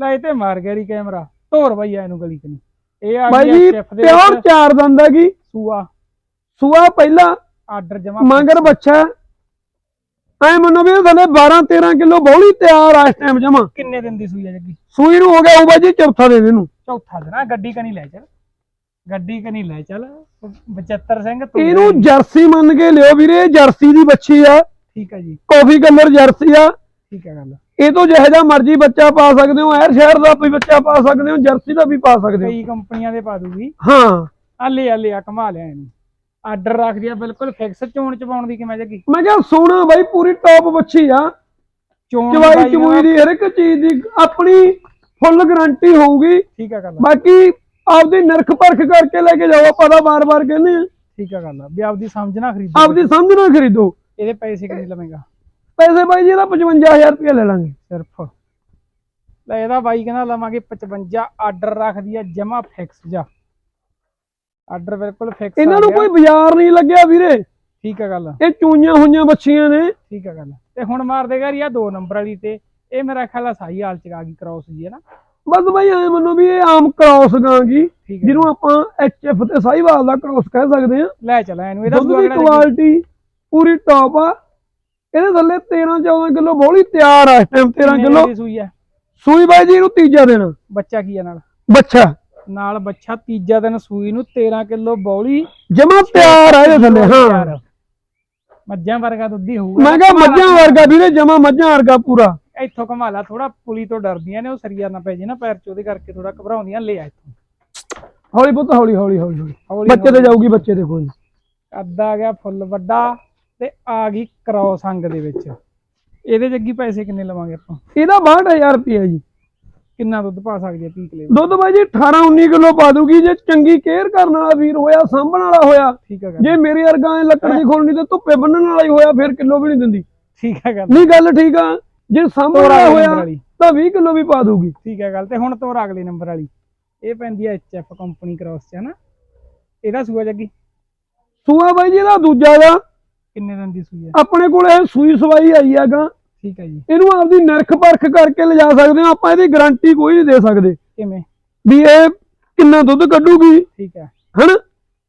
ਲੈ ਇਹ ਤੇ ਮਾਰ ਗੈਰੀ ਕੈਮਰਾ। ਧੋਰ ਬਈ ਆ ਇਹਨੂੰ ਗਲੀ ਕਨੀ ਇਹ ਆ ਬਾਈ ਜੀ ਦੇ ਪਿਓਰ ਵਿੱਚ। ਚਾਰ ਦੰਦ ਹੈਗੀ ਸੂਆ। ਸੂਆ ਪਹਿਲਾ ਆਰਡਰ ਜਮਾ ਮੰਗਰ ਬੱਚਾ ਐ ਮੰਨੋ ਵੀ ਥੱਲੇ 12 13 ਕਿਲੋ ਬੋਲੀ ਤਿਆਰ ਆ ਇਸ ਟਾਈਮ ਜਮਾ। ਕਿੰਨੇ ਦਿਨ ਦੀ ਸੂਈ ਆ ਜੱਗੀ? ਸੂਈ ਨੂੰ ਹੋ ਗਿਆ ਉਹ ਬਾਈ ਜੀ ਚੌਥਾ ਦੇ ਇਹਨੂੰ ਚੌਥਾ ਦਿਨ ਆ ਗੱਡੀ ਕਨੀ ਲੈ ਚੱਲ। ਗੱਡੀ ਕਨੀ ਲੈ ਚੱਲ। 75 ਸਿੰਘ ਤੂੰ ਇਹਨੂੰ ਜਰਸੀ ਮੰਨ ਕੇ ਲਿਓ ਵੀਰੇ ਇਹ ਜਰਸੀ ਦੀ ਬੱਚੀ ਆ। ਠੀਕ ਹੈ ਜੀ। ਕਾਫੀ ਕਲਰ ਜਰਸੀ ਆ। ਠੀਕ ਹੈ ਗੱਲ। ਇਹ ਤੋਂ ਜਿਹੋ ਜਿਹਾ ਮਰਜ਼ੀ ਬੱਚਾ ਪਾ ਸਕਦੇ ਹੋ ਐਰ ਸ਼ਹਿਰ ਦਾ ਵੀ ਬੱਚਾ ਪਾ ਸਕਦੇ ਹੋ ਜਰਸੀ ਦਾ ਵੀ ਪਾ ਸਕਦੇ ਹੋ। ਕਈ ਕੰਪਨੀਆਂ ਦੇ ਪਾ ਦੂਗੀ। ਹਾਂ। ਆ ਲੈ ਆ ਆ ਕਮਾ ਲਿਆ ਇਹਨੂੰ। ਆਰਡਰ ਰੱਖ ਦਿਆ ਬਿਲਕੁਲ ਫਿਕਸ ਚੋਣ ਚ ਪਾਉਣ ਦੀ ਕਿਵੇਂ ਜੱਗੀ ਮੈਂ ਕਿਹਾ ਸੋਹਣਾ ਬਾਈ ਪੂਰੀ ਟੌਪ ਬੱਚੀ ਆ। ਚੋਣ ਚਵਾਈ ਚਮੂਈ ਦੀ ਹਰ ਇੱਕ ਚੀਜ਼ ਦੀ ਆਪਣੀ ਫੁੱਲ ਗਾਰੰਟੀ ਹੋਊਗੀ। ਠੀਕ ਹੈ ਗੱਲ ਬਾਕੀ ਆਪਦੀ ਨਿਰਖ ਪਰਖ ਕਰਕੇ ਲੈ ਕੇ ਜਾਓ ਆਪਾਂ ਤਾਂ ਬਾਰ-ਬਾਰ ਕਹਿੰਦੇ ਆ। ਠੀਕ ਹੈ ਗੱਲ ਵੀ ਆਪਦੀ ਸਮਝ ਨਾ ਖਰੀਦੋ। ਆਪਦੀ ਸਮਝ ਨਾਲ ਖਰੀਦੋ। ਇਹਦੇ ਪੈਸੇ ਕਿੰਨੇ ਲਵੇਂਗਾ? ਪੈਸੇ ਬਾਈ ਜੀ ਇਹਦਾ 55000 ਰੁਪਏ ਲੈ ਲਾਂਗੇ। ਸਿਰਫ। ਲੈ ਇਹਦਾ ਬਾਈ ਕਹਿੰਦਾ ਲਵਾਂਗੇ 55 ਆਰਡਰ ਰੱਖਦੀ ਆ ਜਮਾ ਫਿਕਸ ਜਾ। ਆਰਡਰ ਬਿਲਕੁਲ ਫਿਕਸ ਇਹਨਾਂ ਨੂੰ ਕੋਈ ਬਾਜ਼ਾਰ ਨਹੀਂ ਲੱਗਿਆ ਵੀਰੇ। ਠੀਕ ਹੈ ਗੱਲ। ਇਹ ਚੂਈਆਂ ਹੋਈਆਂ ਬੱਚੀਆਂ ਨੇ। ਠੀਕ ਹੈ ਗੱਲ। ਤੇ ਹੁਣ ਮਾਰ ਦੇਗਾ ਯਾ ਦੋ ਨੰਬਰ ਵਾਲੀ ਤੇ। ਇਹ ਮੇਰਾ ਖਿਆਲ ਆ ਸਾਈ ਹਾਲ ਚ ਆ ਗਈ ਕ੍ਰਾਸ ਜੀ ਹੈ ਨਾ? ਬਸ ਬਾਈ ਐ ਮੰਨੋ ਵੀ ਇਹ ਆਮ ਕ੍ਰਾਸ ਗਾਂਗੀ ਜਿਹਨੂੰ ਆਪਾਂ ਐਚਐਫ ਤੇ ਸਾਈਵਾਲ ਦਾ ਕ੍ਰਾਸ ਕਹਿ ਸਕਦੇ ਆ ਲੈ ਚਲਾ ਇਹਨੂੰ ਇਹਦਾ ਕੁਆਲਿਟੀ ਪੂਰੀ ਟੌਪ ਆ। ਇਹਦੇ ਥੱਲੇ 13 14 ਕਿਲੋ ਬੋਲੀ ਤਿਆਰ ਆ ਇਸ ਟਾਈਮ 13 ਕਿੰਨੇ ਕਿਲੋ। ਦੀ ਸੂਈ ਹੈ ਸੂਈ ਬਾਈ ਜੀ ਇਹਨੂੰ ਤੀਜਾ ਦੇਣਾ ਬੱਚਾ ਕੀ ਹੈ ਨਾਲ? ਬੱਚਾ। ਨਾਲ ਬੱਚਾ ਤੀਜਾ ਦਿਨ ਸੂਈ ਨੂੰ 13 ਕਿਲੋ ਬੌਲੀ। ਜਮਾ ਤਿਆਰ ਆ ਇਹਦੇ ਥੱਲੇ ਹਾਂ। ਮੱਝਾਂ ਵਰਗਾ ਦੁੱਧ ਹੀ ਹੋਊਗਾ। ਮੈਂ ਕਿਹਾ ਮੱਝਾਂ ਵਰਗਾ ਵੀਰੇ ਜਮਾ ਮੱਝਾਂ ਵਰਗਾ ਪੂਰਾ। ਇੱਥੋਂ ਕਮਾਲਾ ਥੋੜਾ ਪੁਲੀ ਤੋਂ ਡਰਦੀਆਂ ਨੇ ਉਹ ਸਰੀਆ ਨਾ ਪੈ ਜੇ ਨਾ ਪੈਰ ਚ ਉਹਦੇ ਕਰਕੇ ਥੋੜਾ ਘਬਰਾਉਂਦੀਆਂ ਲੈ ਆ ਇੱਥੋਂ। ਹੌਲੀ ਪੁੱਤ ਹੌਲੀ ਹੌਲੀ ਹੌਲੀ ਬੱਚੇ ਤੇ ਜਾਊਗੀ ਬੱਚੇ ਦੇ ਕੋਈ। ਆ ਗਿਆ ਫੁੱਲ ਵੱਡਾ। ਤੇ ਆ ਗਈ ਕ੍ਰੋਸ ਅੰਗ ਦੇ ਵਿੱਚ। ਇਹਦੇ ਜੱਗੀ ਪੈਸੇ ਕਿੰਨੇ ਲਵਾਂਗੇ ਆਪਾਂ? ਇਹਦਾ 62000 ਰੁਪਏ ਜੀ। ਕਿੰਨਾ ਦੁੱਧ ਪਾ ਸਕਦੀ ਹੈ ਪੀਕ ਲੈ ਦੁੱਧ ਬਾਈ ਜੀ 18 19 ਕਿਲੋ ਪਾ ਦੂਗੀ ਜੇ ਚੰਗੀ ਕੇਅਰ ਕਰਨ ਵਾਲਾ ਵੀਰ ਹੋਇਆ ਸਾਂਭਣ ਵਾਲਾ ਹੋਇਆ। ਠੀਕ ਹੈ ਜੇ ਮੇਰੇ ਵਰਗਾ ਐ ਲੱਕੜ ਦੀ ਖੋਲਣੀ ਤੇ ਧੁੱਪੇ ਬੰਨਣ ਵਾਲਾ ਹੀ ਹੋਇਆ ਫਿਰ ਕਿਲੋ ਵੀ ਨਹੀਂ ਦਿੰਦੀ। ਠੀਕ ਹੈ ਗੱਲ। ਨਹੀਂ ਗੱਲ ਠੀਕ ਆ। ਜੇ ਸਾਂਭਣ ਵਾਲਾ ਹੋਇਆ ਤਾਂ 20 ਕਿਲੋ ਵੀ ਪਾ ਦੂਗੀ। ਠੀਕ ਹੈ ਗੱਲ। ਤੇ ਹੁਣ ਤੋਰ ਅਗਲੇ ਨੰਬਰ ਵਾਲੀ। ਇਹ ਪੈਂਦੀ ਹੈ ਐਚਐਫ ਕੰਪਨੀ ਕ੍ਰਾਸ ਚ ਹਨਾ ਇਹਦਾ ਸੂਆ ਜੱਗੀ? ਸੂਆ ਬਾਈ ਜੀ ਇਹਦਾ ਦੂਜਾ ਗਾ ਕਿੰਨੇ ਦਿਨ ਦੀ ਸੂਈ ਹੈ? ਆਪਣੇ ਕੋਲ ਇਹ ਸੂਈ ਸਵਾਈ ਆਈ ਹੈਗਾ। ਠੀਕ ਹੈ ਜੀ। ਇਹਨੂੰ ਆਪਦੀ ਨਰਖ ਪਰਖ ਕਰਕੇ ਲਿਜਾ ਸਕਦੇ ਹਾਂ। ਆਪਾਂ ਇਹਦੀ ਗਾਰੰਟੀ ਕੋਈ ਨਹੀਂ ਦੇ ਸਕਦੇ। ਕਿਵੇਂ? ਵੀ ਇਹ ਕਿੰਨਾ ਦੁੱਧ ਕੱਢੂਗੀ। ਠੀਕ ਹੈ। ਹਨ?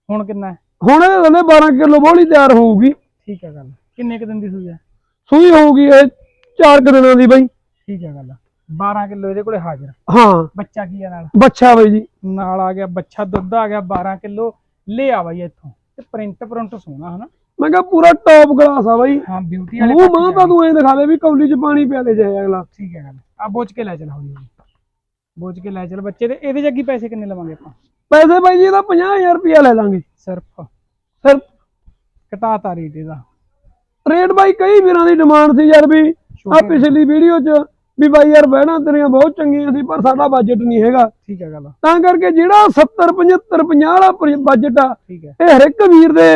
ਹੁਣ ਕਿੰਨਾ ਹੈ? ਹੁਣ ਇਹ ਕਹਿੰਦੇ 12 ਕਿਲੋ ਬੋਲੀ ਤਿਆਰ ਹੋਊਗੀ। ਠੀਕ ਹੈ ਗੱਲ। ਕਿੰਨੇ ਕੁ ਦਿਨ ਦੀ ਸੂਈ ਹੈ? ਸੂਈ ਹੋਊਗੀ ਇਹ 4 ਦਿਨਾਂ ਦੀ ਬਾਈ। ਠੀਕ ਹੈ ਗੱਲ। 12 ਕਿਲੋ ਇਹਦੇ ਕੋਲੇ ਹਾਜ਼ਰ। ਹਾਂ। ਬੱਚਾ ਕੀ ਹੈ ਨਾਲ? ਬੱਚਾ ਬਾਈ ਜੀ। ਨਾਲ ਆ ਗਿਆ ਬੱਚਾ ਦੁੱਧ ਆ ਗਿਆ 12 ਕਿਲੋ। ਲੈ ਆ ਬਾਈ ਇੱਥੋਂ। ਤੇ ਪ੍ਰਿੰਟ ਪ੍ਰਿੰਟ ਸੋਹਣਾ ਹਨਾ? ਮੈਂ ਕਿਹਾ ਪੂਰਾ ਟੌਪ ਗਲਾਸ ਆ ਬਾਈ। ਹਾਂ ਬਿਊਟੀ ਵਾਲੇ ਮੂੰਹ ਮਾਂ ਤਾਂ ਤੂੰ ਐਂ ਦਿਖਾ ਦੇ ਵੀ ਕੌਲੀ 'ਚ ਪਾਣੀ ਪਿਆ ਦੇ ਜਾਏ ਅਗਲਾ। ਠੀਕ ਹੈ ਗੱਲ। ਆ ਬੋਝ ਕੇ ਲੈ ਚੱਲ ਹੌਲੀ ਬੋਝ ਕੇ ਲੈ ਚੱਲ ਬੱਚੇ ਦੇ। ਇਹਦੇ ਜੱਗੀ ਪੈਸੇ ਕਿੰਨੇ ਲਵਾਂਗੇ ਆਪਾਂ? ਪੈਸੇ ਬਾਈ ਜੀ ਇਹਦਾ 50000 ਰੁਪਇਆ ਲੈ ਲਾਂਗੇ। ਸਿਰਫ। ਸਿਰ ਘਟਾਤਾ ਰੇਟ ਇਹਦਾ। ਰੇਟ ਬਾਈ ਕਈ ਵੀਰਾਂ ਦੀ ਡਿਮਾਂਡ ਸੀ ਯਾਰ ਵੀ। ਆ ਪਿਛਲੀ ਵੀਡੀਓ 'ਚ ਵੀ ਬਾਈ ਯਾਰ ਬਹਿਣਾ ਤੇਰੀਆਂ ਬਹੁਤ ਚੰਗੀਆਂ ਸੀ ਪਰ ਸਾਡਾ ਬਜਟ ਨਹੀਂ ਹੈਗਾ। ਠੀਕ ਹੈ ਗੱਲ। ਤਾਂ ਕਰਕੇ ਜਿਹੜਾ 70 75 50 ਵਾਲਾ ਬਜਟ ਆ ਇਹ ਹਰ ਇੱਕ ਵੀਰ ਦੇ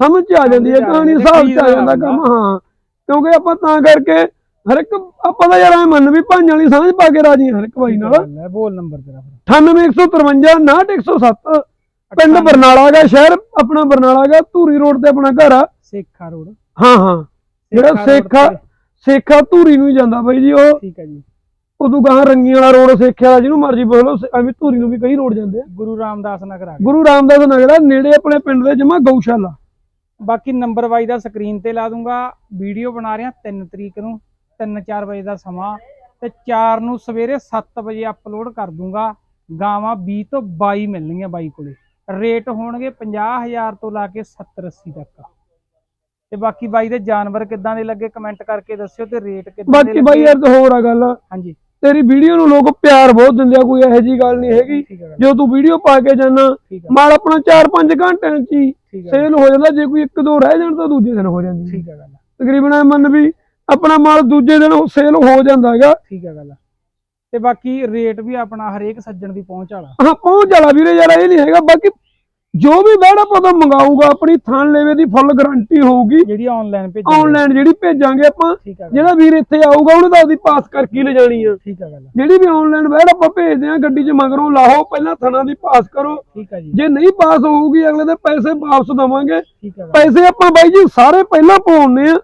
ਸਮਝ 'ਚ ਆ ਜਾਂਦੀ ਹੈ ਕਹਾਣੀ ਹਿਸਾਬ 'ਚ ਆ ਜਾਂਦਾ ਕੰਮ ਹਾਂ। ਕਿਉਂਕਿ ਆਪਾਂ ਤਾਂ ਕਰਕੇ ਹਰ ਇੱਕ ਆਪਾਂ ਤਾਂ ਯਾਰ ਐ ਮੰਨ ਵੀ ਭਾਈਆਂ ਵਾਲੀ ਸਮਝ ਪਾ ਕੇ ਰਾਜੀ ਹਰ ਇੱਕ ਬਾਈ ਨਾਲ। ਹੈ ਬੋਲ ਨੰਬਰ ਤੇਰਾ ਫਿਰ। 98153 99107 ਪਿੰਡ ਬਰਨਾਲਾ ਦਾ ਸ਼ਹਿਰ ਆਪਣਾ ਬਰਨਾਲਾ ਦਾ ਧੂਰੀ ਰੋਡ ਤੇ ਆਪਣਾ ਘਰ ਆ। ਸੇਖਾ ਰੋਡ। ਹਾਂ ਹਾਂ। ਜਿਹੜਾ ਸੇਖਾ। ਸੇਖਾ ਧੂਰੀ ਨੂੰ ਜਾਂਦਾ ਬਾਈ ਜੀ ਉਹ ਠੀਕ ਹੈ ਜੀ। ਉਦੋਂ ਗਾਂ ਰੰਗੀ ਵਾਲਾ ਰੋਡ ਸੇਖਿਆ ਵਾਲਾ ਜਿਹਨੂੰ ਮਰਜ਼ੀ ਬੋਲੋ ਐਵੇਂ ਧੂਰੀ ਨੂੰ ਵੀ ਕਈ ਰੋਡ ਜਾਂਦੇ ਆ। ਗੁਰੂ ਰਾਮਦਾਸ ਨਗਰ ਆ ਗੁਰੂ ਰਾਮਦਾਸ ਨਗਰ ਆ ਨੇੜੇ ਆਪਣੇ ਪਿੰਡ ਦੇ ਜਮਾ ਗਊਸ਼ਾਲਾ। ਬਾਕੀ ਨੰਬਰ ਵਾਈ ਦਾ ਸਕਰੀਨ ਤੇ ਲਾ ਦੂੰਗਾ। ਵੀਡੀਓ ਬਣਾ ਰਿਹਾ 3 ਤਰੀਕ ਨੂੰ 3-4 ਵਜੇ ਦਾ ਸਮਾਂ ਤੇ 4 ਨੂੰ ਸਵੇਰੇ 7 ਵਜੇ ਅਪਲੋਡ ਕਰ ਦੂੰਗਾ। ਗਾਵਾਂ 20 ਤੋਂ 22 ਮਿਲਣਗੀਆਂ ਬਾਈ ਕੋਲੇ। ਰੇਟ ਹੋਣਗੇ 50000 ਤੋਂ ਲਾ ਕੇ 70 80 ਤੱਕ। ਤੇ ਬਾਕੀ ਬਾਈ ਦੇ ਜਾਨਵਰ ਕਿੱਦਾਂ ਦੇ ਲੱਗੇ ਕਮੈਂਟ ਕਰਕੇ ਦੱਸਿਓ ਤੇ ਰੇਟ ਕਿੱਦਾਂ ਦੇ ਬਾਕੀ ਬਾਈ ਯਾਰ ਹੋਰ ਆ ਗੱਲ। ਹਾਂਜੀ। ਤੇਰੀ ਵੀਡੀਓ ਨੂੰ ਲੋਕ ਪਿਆਰ ਬਹੁਤ ਦਿੰਦੇ ਆ ਕੋਈ ਇਹੋ ਜੀ ਗੱਲ ਨਹੀਂ ਹੈਗੀ। ਠੀਕ ਹੈ ਗੱਲ। ਜੋ ਤੂੰ ਵੀਡੀਓ ਪਾ ਕੇ ਜਾਣਾ ਠੀਕ ਹੈ ਮਾਲ ਆਪਣਾ 4-5 ਘੰਟਿਆਂ 'ਚ ਹੀ ਠੀਕ ਹੈ ਸੇਲ ਹੋ ਜਾਂਦਾ ਜੇ ਕੋਈ ਇੱਕ ਦੋ ਰਹਿ ਜਾਣ ਤਾਂ ਦੂਜੇ ਦਿਨ ਹੋ ਜਾਂਦੀ। ਹੈ ਠੀਕ ਹੈ ਗੱਲ ਤਕਰੀਬਨ ਇਹ ਮੰਨ ਵੀ ਆਪਣਾ ਮਾਲ ਦੂਜੇ ਦਿਨ ਸੇਲ ਹੋ ਜਾਂਦਾ ਹੈਗਾ। ਠੀਕ ਹੈ ਗੱਲ ਤੇ ਬਾਕੀ ਰੇਟ ਵੀ ਆਪਣਾ ਹਰੇਕ ਸੱਜਣ ਦੀ ਪਹੁੰਚ ਵਾਲਾ। ਹਾਂ ਪਹੁੰਚ ਜਾਲਾ ਵੀਰੇ ਯਾਰ ਇਹ ਨਹੀਂ ਹੈਗਾ ਬਾਕੀ ਜੋ ਵੀ ਬੈੜਾ ਪਤਾ ਮੰਗਾਊਗਾ ਆਪਣੀ ਥਾਣ ਲੈਵੇ ਦੀ ਫੁੱਲ ਗਾਰੰਟੀ ਹੋਊਗੀ। ਜਿਹੜੀ ਆਨਲਾਈਨ ਭੇਜੀ ਆਨਲਾਈਨ ਜਿਹੜੀ ਭੇਜਾਂਗੇ ਆਪਾਂ ਜਿਹੜਾ ਵੀਰ ਇੱਥੇ ਆਊਗਾ ਉਹਨੇ ਤਾਂ ਉਹਦੀ ਪਾਸ ਕਰਕੇ ਹੀ ਲਿਜਾਣੀ ਆ। ਠੀਕ ਹੈ ਗੱਲ ਜਿਹੜੀ ਵੀ ਆਨਲਾਈਨ ਬੈੜ ਆਪਾਂ ਭੇਜਦੇ ਆ ਗੱਡੀ 'ਚ ਮਗਰੋਂ ਲਾਹੋ ਪਹਿਲਾਂ ਥਣਾ ਦੀ ਪਾਸ ਕਰੋ। ਠੀਕ ਹੈ ਜੀ। ਜੇ ਨਹੀਂ ਪਾਸ ਹੋਊਗੀ ਅਗਲੇ ਦੇ ਪੈਸੇ ਵਾਪਸ ਦਵਾਂਗੇ। ਪੈਸੇ ਆਪਾਂ ਬਾਈ ਜੀ ਸਾਰੇ ਪਹਿਲਾਂ ਪਾਉਣੇ ਆ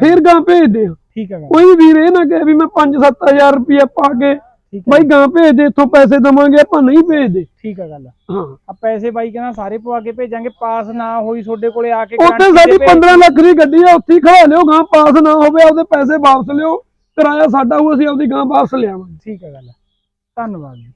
ਫੇਰ ਗਾਂ ਭੇਜਦੇ ਆ ਠੀਕ ਹੈ ਕੋਈ ਵੀਰ ਇਹ ਨਾ ਕਹੇ ਵੀ ਮੈਂ 5-7000 ਰੁਪਏ ਪਾ ਕੇ ਠੀਕ ਹੈ ਬਾਈ ਗਾਂ ਭੇਜ ਦੇ ਇੱਥੋਂ ਪੈਸੇ ਦਵਾਂਗੇ ਆਪਾਂ ਨਹੀਂ ਭੇਜਦੇ ਠੀਕ ਹੈ ਗੱਲ ਹਾਂ। ਆ ਪੈਸੇ ਬਾਈ ਕਹਿੰਦਾ ਸਾਰੇ ਪਵਾ ਕੇ ਭੇਜਾਂਗੇ ਪਾਸ ਨਾ ਹੋਈ ਤੁਹਾਡੇ ਕੋਲੇ ਆ ਕੇ ਉੱਥੇ guarantee ਸਾਡੀ ਦੇ ਭੇਜ- 15 ਲੱਖ ਦੀ ਗੱਡੀ ਆ ਉੱਥੇ ਹੀ ਖੜਾ ਲਿਓ ਗਾਂ ਪਾਸ ਨਾ ਹੋਵੇ ਆਪਦੇ ਪੈਸੇ ਵਾਪਸ ਲਿਓ। ਕਿਰਾਇਆ ਸਾਡਾ ਹੋਊ ਅਸੀਂ ਆਪਦੀ ਗਾਂ ਵਾਪਸ ਲਿਆਵਾਂਗੇ। ਠੀਕ ਹੈ ਗੱਲ ਧੰਨਵਾਦ ਜੀ।